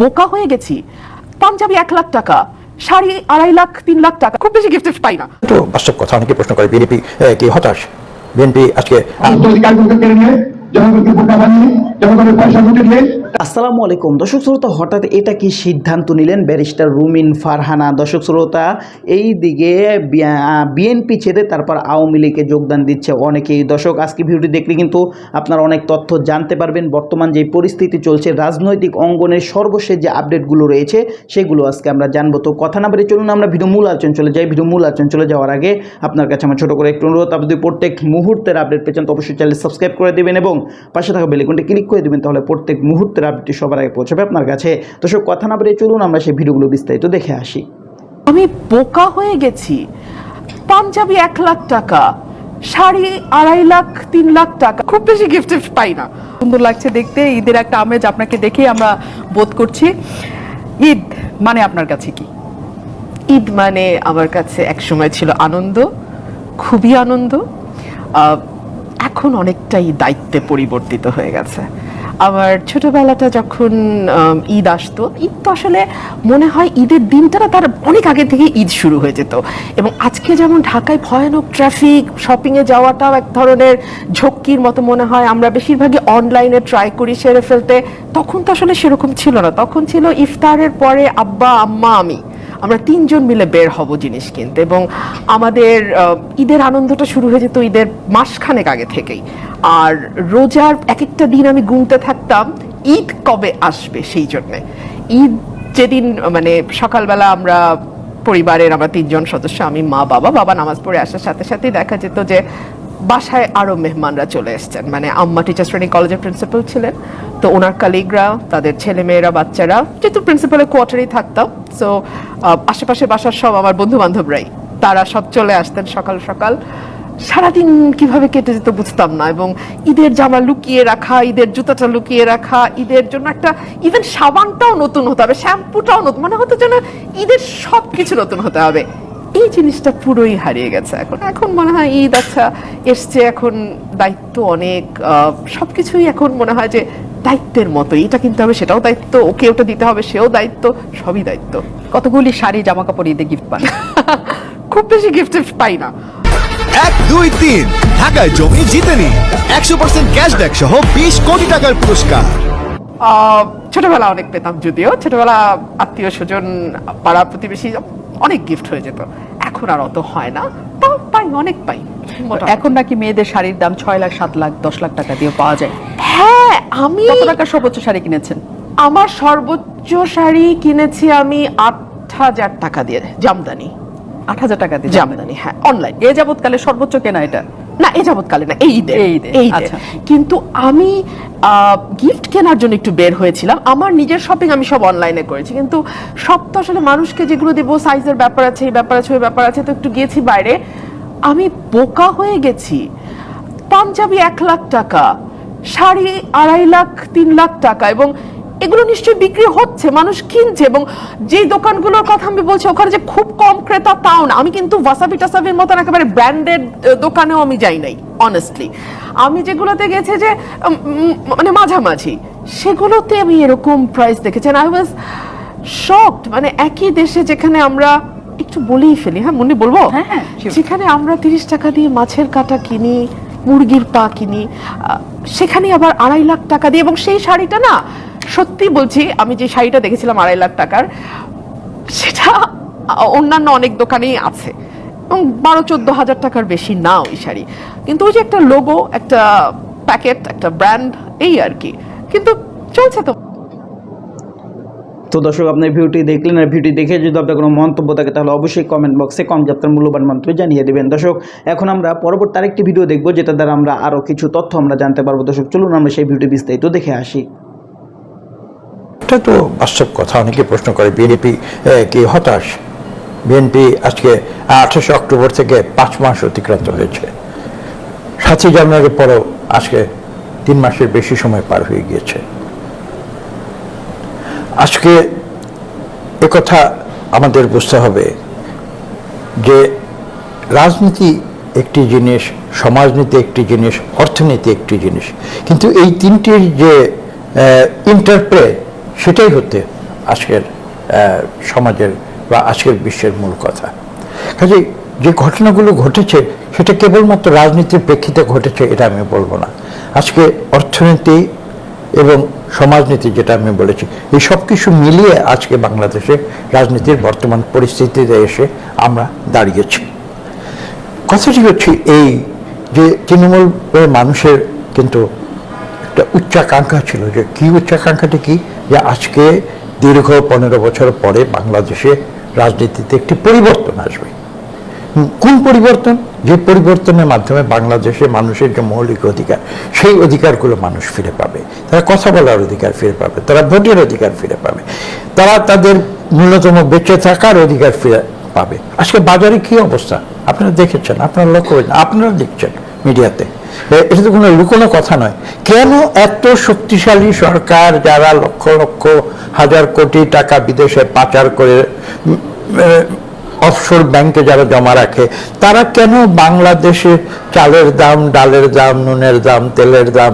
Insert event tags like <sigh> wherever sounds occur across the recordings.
বোকা হয়ে গেছি। পাঞ্জাবি এক লাখ টাকা শাড়ি আড়াই লাখ তিন লাখ টাকা। খুব বেশি গিফট পাই না। তো বাস্তব কথা অনেকে প্রশ্ন করে বিএনপি কি হতাশ? বিএনপি আজকে নিয়ে জনগণকে বোকা বানিয়ে জনগণের পয়সা লুটে দিয়ে আসসালামু আলাইকুম। দর্শক শ্রোতা, হঠাৎ এটা কি সিদ্ধান্ত নিলেন ব্যারিস্টার রুমিন ফারহানা? দর্শক শ্রোতা, এই দিকে বিএনপি ছেড়ে তারপর আওয়ামী লীগে যোগদান দিচ্ছে অনেকেই। দর্শক, আজকে ভিডিওটি দেখলে কিন্তু আপনারা অনেক তথ্য জানতে পারবেন। বর্তমান যে পরিস্থিতি চলছে, রাজনৈতিক অঙ্গনের সর্বশেষ যে আপডেটগুলো রয়েছে, সেগুলো আজকে আমরা জানব। তো কথা না বেড়ে চলুন, আমরা ভিডিও মূল আলোচনা চলে যাই। ভিডিও মূল আলোচনা চলে যাওয়ার আগে আপনার কাছে আমার ছোটো করে একটু অনুরোধ। আপনি প্রত্যেক মুহূর্তের আপডেট পেয়েছেন তো অবশ্যই চ্যানেল সাবস্ক্রাইব করে দেবেন এবং পাশে থাকা বেলিকনটি ক্লিক করে দেবেন, তাহলে প্রত্যেক মুহূর্তের আপডেটটি সবার আগে পৌঁছাবে আপনার কাছে। দর্শক কথা না বেরিয়ে চলুন আমরা সেই ভিডিওগুলো বিস্তারিত দেখে আসি। আমি বোকা হয়ে গেছি। পাঞ্জাবি এক লাখ টাকা শাড়ি আড়াই লাখ তিন লাখ টাকা। খুব বেশি গিফট পাই না। সুন্দর লাগছে দেখতে ঈদের একটা আমেজ আপনাকে দেখেই আমরা বোধ করছি। ঈদ মানে আপনার কাছে কি? ঈদ মানে আমার কাছে এক সময় ছিল আনন্দ খুবই আনন্দ। আহ, এখন অনেকটাই দায়িত্বে পরিবর্তিত হয়ে গেছে। আমার ছোটবেলাটা যখন ঈদ আসতো, ঈদ তো আসলে মনে হয় ঈদের দিনটা না তার অনেক আগে থেকে ঈদ শুরু হয়ে যেত। এবং আজকে যেমন ঢাকায় ভয়ানক ট্রাফিক শপিংয়ে যাওয়াটাও এক ধরনের ঝক্কির মতো মনে হয়। আমরা বেশিরভাগই অনলাইনে ট্রাই করি সেরে ফেলতে। তখন তো আসলে সেরকম ছিল না। তখন ছিল ইফতারের পরে আব্বা, আম্মা, আমি। আমরা তিনজন মিলে বের হব জিনিস কিনতে এবং আমাদের ঈদের আনন্দটা শুরু হয়ে যেত ঈদের মাসখানেক আগে থেকেই। আর রোজার এক একটা দিন আমি গুনতে থাকতাম, ঈদ কবে আসবে সেই জন্যে। ঈদ যেদিন মানে সকালবেলা আমরা পরিবারের আমরা তিনজন সদস্য, আমি মা, বাবা বাবা নামাজ পড়ে আসার সাথে সাথেই দেখা যেত যে বাসায় আরও মেহমানরা চলে এসেছেন। মানে আম্মা টিচার্স ট্রেনিং কলেজের প্রিন্সিপাল ছিলেন। তো ওনার কালিগরা তাদের ছেলে মেয়েরা বাচ্চারা, যেহেতু প্রিন্সিপালের কোয়ার্টারেই থাকতাম সো আশেপাশে বাসার সব আমার বন্ধু বান্ধবরাই তারা সব চলে আসতেন সকাল সকাল। সারাদিন কীভাবে কেটে যেত বুঝতাম না এবং ঈদের জামা লুকিয়ে রাখা, ঈদের জুতাটা লুকিয়ে রাখা, ঈদের জন্য একটা ইভেন সাবানটাও নতুন হতে হবে, শ্যাম্পুটাও নতুন মানে হতো যেন ঈদের সব কিছু নতুন হতে হবে। এই জিনিসটা পুরোই হারিয়ে গেছে এখন। এখন মনে হয় ঈদ আচ্ছা এসছে এখন দায়িত্ব অনেক আহ, সবকিছুই এখন মনে হয় যে দায়িত্বের মতো। এটা কিনতে হবে সেটাও দায়িত্ব ওকে ওটা দিতে হবে সেও দায়িত্ব সবই দায়িত্ব। কতগুলি শাড়ি জামা কাপড় ঈদে গিফট পান? <laughs> খুব বেশি গিফট পাই না। এক দুই তিন। ঢাকায় জমি জিতে নিন একশো পার্সেন্ট ক্যাশব্যাক সহ বিশ কোটি টাকার পুরস্কার। আহ, ছোটবেলা অনেক পেতাম যদিও। ছোটবেলা আত্মীয় স্বজন পাড়া প্রতিবেশী অনেক গিফট হয়ে যেত। এখন আর অত হয় না তাও পাই অনেক পাই। এখন নাকি মেয়েদের শাড়ির দাম ছয় লাখ সাত লাখ দশ লাখ টাকা দিয়ে পাওয়া যায়। হ্যাঁ আমি কত টাকা সর্বোচ্চ শাড়ি কিনেছেন? আমার সর্বোচ্চ শাড়ি কিনেছি আমি আট হাজার টাকা দিয়ে জামদানি। আট হাজার টাকা দিয়ে? জামদানি হ্যাঁ অনলাইন এ যাবৎকালে সর্বোচ্চ কেনা এটা? না এই যাবৎকালে না এই ঈদে এই। আচ্ছা। কিন্তু আমি গিফট কেনার জন্য একটু বের হয়েছিলাম আমার নিজের শপিং আমি সব অনলাইনে করেছি কিন্তু সব তো আসলে মানুষকে যেগুলো দেবো সাইজের ব্যাপার আছে এই ব্যাপার আছে ওই ব্যাপার আছে তো একটু গিয়েছি বাইরে আমি বোকা হয়ে গেছি পাঞ্জাবি এক লাখ টাকা শাড়ি আড়াই লাখ তিন লাখ টাকা এবং এগুলো নিশ্চয়ই বিক্রি হচ্ছে মানুষ কিনছে এবং যে দোকানগুলোর কথা আমি বলছি ওখানে যে খুব কম ক্রেতা তাও না। আমি কিন্তু ওয়াসাবি টাসাবির মতন একেবারে ব্র্যান্ডেড দোকানেও আমি যাই নাই অনেস্টলি আমি যেগুলোতে গেছে যে মানে মাঝামাঝি সেগুলোতে আমি এরকম প্রাইস দেখেছি। আই ওয়াজ শকড মানে একই দেশে যেখানে আমরা একটু বলেই ফেলি হ্যাঁ মনে বলব? হ্যাঁ, হ্যাঁ. যেখানে আমরা তিরিশ টাকা দিয়ে মাছের কাটা কিনি মুরগির পা কিনি সেখানে আবার আড়াই লাখ টাকা দিয়ে এবং সেই শাড়িটা না সত্যি বলছি, আমি যে শাড়িটা দেখেছিলাম আড়াই লাখ টাকার, সেটা অন্যান্য অনেক দোকানেই আছে। এবং বারো, চোদ্দ হাজার টাকার বেশি না ওই শাড়ি। কিন্তু ওই যে একটা লোগো একটা প্যাকেট একটা ব্র্যান্ড এই আর কি। কিন্তু চলছে তো। তো দর্শক আপনার ভিডিওটি দেখলেন, আর ভিডিওটি দেখে যদি আপনার কোনো মন্তব্য থাকে, তাহলে অবশ্যই কমেন্ট বক্সে কম যাত্রার মূল্যবান মন্তব্য জানিয়ে দেবেন। দর্শক, এখন আমরা পরবর্তী আরেকটি ভিডিও দেখব যেটা দ্বারা আমরা আরও কিছু তথ্য আমরা জানতে পারব। দর্শক, চলুন আমরা সেই ভিডিও বিস্তারিত দেখে আসি। এটা তো বাস্তব কথা। অনেকে প্রশ্ন করে, বিএনপি কি হতাশ? বিএনপি আজকে আঠাশে অক্টোবর থেকে পাঁচ মাস অতিক্রান্ত হয়েছে। সাতই জানুয়ারির পরও আজকে তিন মাসের বেশি সময় পার হয়ে গিয়েছে। আজকে কথা আমাদের বুঝতে হবে যে রাজনীতি একটি জিনিস, সমাজনীতি একটি জিনিস, অর্থনীতি একটি জিনিস। কিন্তু এই তিনটির যে ইন্টারপ্লে সেটাই হতে আজকের সমাজের বা আজকের বিশ্বের মূল কথা। কাজে যে ঘটনাগুলো ঘটেছে, সেটা কেবলমাত্র রাজনীতির প্রেক্ষিতে ঘটেছে, এটা আমি বলব না। আজকে অর্থনীতি এবং সমাজনীতি যেটা আমি বলেছি, এই সব কিছু মিলিয়ে আজকে বাংলাদেশে রাজনীতির বর্তমান পরিস্থিতিতে এসে আমরা দাঁড়িয়েছি। কথাটি হচ্ছে এই যে তৃণমূল মানুষের কিন্তু একটা উচ্চাকাঙ্ক্ষা ছিল যে কি উচ্চাকাঙ্ক্ষাটি কি? যে আজকে দীর্ঘ পনেরো বছর পরে বাংলাদেশে রাজনীতিতে একটি পরিবর্তন আসবে। কোন পরিবর্তন? যে পরিবর্তনের মাধ্যমে বাংলাদেশে মানুষের যে মৌলিক অধিকার, সেই অধিকারগুলো মানুষ ফিরে পাবে। তারা কথা বলার অধিকার ফিরে পাবে, তারা ভোটের অধিকার ফিরে পাবে, তারা তাদের ন্যূনতম বেঁচে থাকার অধিকার ফিরে পাবে। আজকে বাজারে কি অবস্থা? আপনারা দেখেছেন, আপনারা লক্ষ্য করেন, আপনারা দেখছেন মিডিয়াতে। এটা তো কোনো লুকোনো কথা নয়। কেন এত শক্তিশালী সরকার যারা লক্ষ লক্ষ হাজার কোটি টাকা বিদেশে পাচার করে অফশোর ব্যাংকে যারা জমা রাখে, তারা কেন বাংলাদেশে চালের দাম, ডালের দাম, নুনের দাম, তেলের দাম?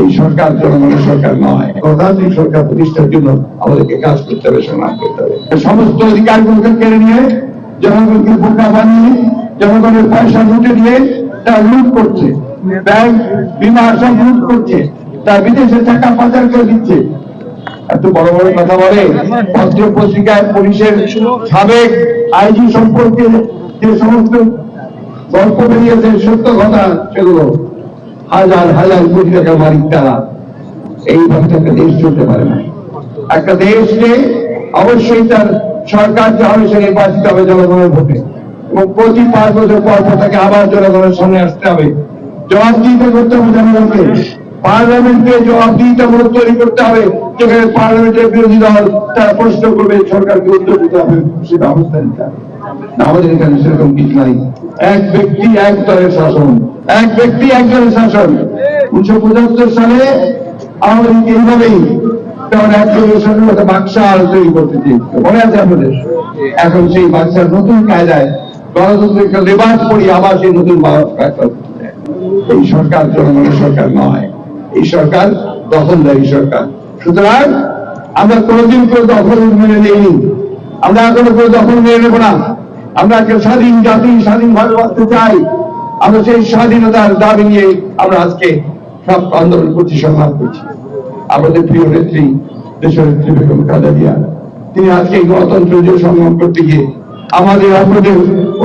এই সরকার জনগণের সরকার নয় গণতান্ত্রিক সরকার প্রতিষ্ঠার জন্য আমাদেরকে কাজ করতে হবে করতে হবে। সমস্ত অধিকারগুলোকে কেড়ে নিয়ে, জনগণকে বোকা বানিয়ে, জনগণের পয়সা লুটে দিয়ে তারা লুট করছে। ব্যাংক বিমা করছে। তার বিদেশে টাকা পাচার করে দিচ্ছে। এত বড় বড় কথা বলে পুলিশের সাবেক আইজি সম্পর্কে যে সমস্ত গল্প বেরিয়েছে, সত্য সেগুলো হাজার হাজার কোটি টাকা মালিক তারা এইভাবে একটা দেশ চলতে পারে না। একটা দেশকে অবশ্যই তার সরকার যা হবে সে নির্বাচিত হবে জনগণের ভোটে। এবং প্রতি পাঁচ বছর পর তাকে আবার জনগণের সামনে আসতে হবে। জবাবদিহিতা করতে হবে জনগণকে। পার্লামেন্টে জবাবদিহিতামূলক তৈরি করতে হবে। যেখানে পার্লামেন্টের বিরোধী দল তারা প্রশ্ন করবে সরকারকে উত্তর দিতে হবে, সে ব্যবস্থা নিতে হবে। আমাদের এখানে সেরকম কিছু নাই। এক ব্যক্তি, এক দলের শাসন। এক ব্যক্তি, এক দলের শাসন। উনিশশো পঁচাত্তর সালে আমাদের এইভাবেই তখন এক দলের শাসন একটা বাক্সাল তৈরি করতে চেয়েছিল। মনে আছে আপনাদের? এখন সেই বাক্সার নতুন কায়দায় গণতন্ত্রের একটা লেবাস পড়ি আবার সেই নতুন বাক্সা করতে চায়। এই সরকার জনগণের সরকার নয়। এই সরকার দখলদারি সরকার। সুতরাং আমরা কোনোদিন কোনো দখল মেনে নেইনি। আমরা এখনও কোনো দখল মেনে নেব না। আমরা একটা স্বাধীন জাতি, স্বাধীন ভাবে বাঁচতে চাই। আমরা সেই স্বাধীনতার দাবি নিয়ে আমরা আজকে সব আন্দোলন করছি সংগ্রাম করছি। আমাদের প্রিয় নেত্রী, দেশনেত্রী বেগম জিয়া তিনি আজকে গণতন্ত্র যে সংগ্রাম করতে গিয়ে, আমাদের আপনাদের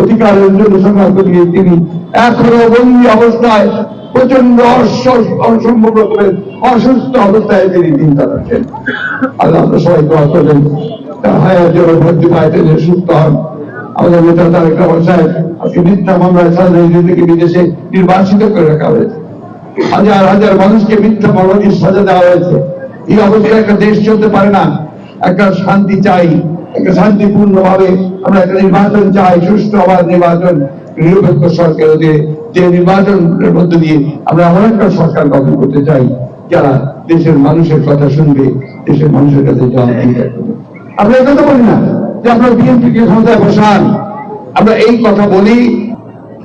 অধিকারের জন্য সংগ্রাম করতে গিয়ে তিনি এখনও বন্দি অবস্থায় প্রচণ্ড অস- অসম্ভব রকমের অসুস্থ অবস্থায় তিনি দিন কাটাচ্ছেন আল্লাহ সবাই দোয়া করবেন। তার হায়ার জন্য ভর্তি পায় তিনি সুস্থ হন। আমাদের নেতা তারেক সাহেব আজকে মিথ্যা মামলায় বিদেশে করে রাখা হয়েছে। হাজার হাজার মানুষকে মিথ্যা সাজা দেওয়া হয়েছে। এই অবস্থায় একটা দেশ চলতে পারে না। একটা শান্তি চাই, একটা শান্তিপূর্ণ ভাবে আমরা একটা নির্বাচন চাই সুষ্ঠু হওয়ার নির্বাচন। নিরপেক্ষ সরকার যে নির্বাচনের মধ্য দিয়ে আমরা এমন একটা সরকার গঠন করতে চাই যারা দেশের মানুষের কথা শুনবে, দেশের মানুষের কাছে জবাব আমরা এটা তো বলি না যে আমরা বিএনপি কে ক্ষমতায় বসান। আমরা এই কথা বলি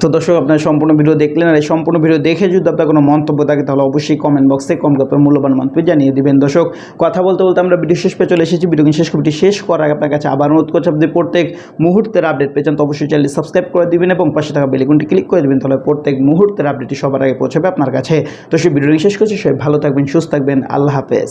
তো দর্শক, আপনার সম্পূর্ণ ভিডিও দেখলেন আর এই সম্পূর্ণ ভিডিও দেখে যদি আপনার কোনো মন্তব্য থাকে, তাহলে অবশ্যই কমেন্ট বক্সে কম আপনার মূল্যবান মন্তব্য জানিয়ে দিবেন। দর্শক, কথা বলতে বলতে আমরা ভিডিও শেষ পেয়ে চলে এসেছি। ভিডিও শেষ কমিটি শেষ করার আগে আপনার কাছে আবার অনুরোধ করছি, আপনি প্রত্যেক মুহূর্তের আপডেট পেয়েছেন তো অবশ্যই চ্যানেল সাবস্ক্রাইব করে দিবেন এবং পাশে থাকা বেলিগুনটি ক্লিক করে দিবেন, তাহলে প্রত্যেক মুহূর্তের আপডেটটি সবার আগে পৌঁছাবে আপনার কাছে। তো সেই ভিডিওটি শেষ করছি। সবাই ভালো থাকবেন, সুস্থ থাকবেন। আল্লাহ হাফেজ।